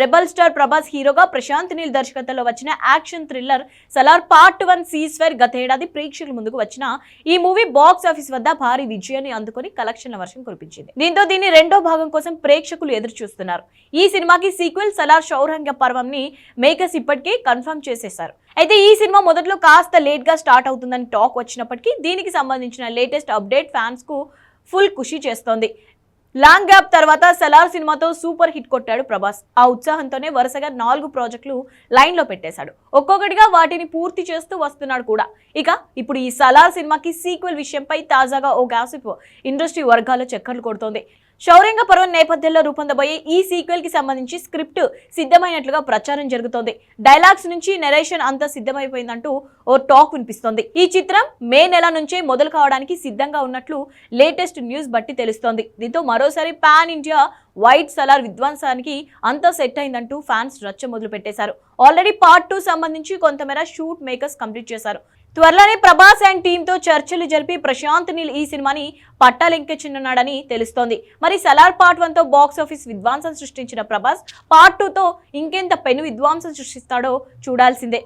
Rebel star Prabhas హీరోగా ప్రశాంత్ నీల్ దర్శకత్వంలో వచ్చిన action thriller Salaar part one సీస్వేర్ గతేడాది ప్రేక్షకుల ముందుకు వచ్చిన ఈ మూవీ బాక్స్ ఆఫీస్ వద్ద భారీ విజయాన్ని అందుకుని కలెక్షన్ల వర్షం కురిపించింది. దీంతో దీని రెండో భాగం కోసం ప్రేక్షకులు ఎదురు చూస్తున్నారు ఈ సినిమాకి సీక్వెల్ సలార్ శౌరంగ పర్వంని మేకర్స్ ఇప్పటికే కన్ఫర్మ్ చేసేశారు. అయితే ఈ సినిమా మొదట్లో కాస్త లేట్గా స్టార్ట్ అవుతుందని టాక్ వచ్చినప్పటికీ దీనికి సంబంధించిన లేటెస్ట్ అప్డేట్ ఫ్యాన్స్కు ఫుల్ ఖుషి చేస్తోంది. లాంగ్ గ్యాప్ తర్వాత సలార్ సినిమాతో సూపర్ హిట్ కొట్టాడు ప్రభాస్. ఆ ఉత్సాహంతోనే వరుసగా నాలుగు ప్రాజెక్టులు లైన్లో పెట్టేశాడు. ఒక్కొక్కటిగా వాటిని పూర్తి చేస్తూ వస్తున్నాడు కూడా. ఇక ఇప్పుడు ఈ సలార్ సినిమాకి సీక్వెల్ విషయంపై తాజాగా ఓ గ్యాసిప్ ఇండస్ట్రీ వర్గాల్లో చక్కర్లు కొడుతోంది. శౌర్యంగ పర్వం నేపథ్యంలో రూపొందబోయే ఈ సీక్వెల్కి సంబంధించి స్క్రిప్ట్ సిద్ధమైనట్లుగా ప్రచారం జరుగుతోంది. డైలాగ్స్ నుంచి నెరేషన్ అంతా సిద్ధమైపోయిందంటూ ఓ టాక్ వినిపిస్తోంది. ఈ చిత్రం మే నెల నుంచే మొదలు కావడానికి సిద్ధంగా ఉన్నట్లు లేటెస్ట్ న్యూస్ బట్టి తెలుస్తోంది. దీంతో మరోసారి పాన్ ఇండియా వైట్ సలార్ విధ్వంసానికి అంతా సెట్ అయిందంటూ ఫ్యాన్స్ రచ్చ మొదలు పెట్టేశారు ఆల్రెడీ పార్ట్ టూ సంబంధించి కొంతమేర షూట్ మేకర్స్ కంప్లీట్ చేశారు. త్వరలోనే ప్రభాస్ అండ్ టీంతో చర్చలు జరిపి ప్రశాంత్ నీల్ ఈ సినిమాని పట్టాలెంకెచ్చినున్నాడని తెలుస్తోంది. మరి సలార్ పార్ట్ వన్తో బాక్సాఫీస్ బాక్స్ ఆఫీస్ సృష్టించిన ప్రభాస్ పార్ట్ టూతో ఇంకెంత పెను విధ్వంసం సృష్టిస్తాడో చూడాల్సిందే.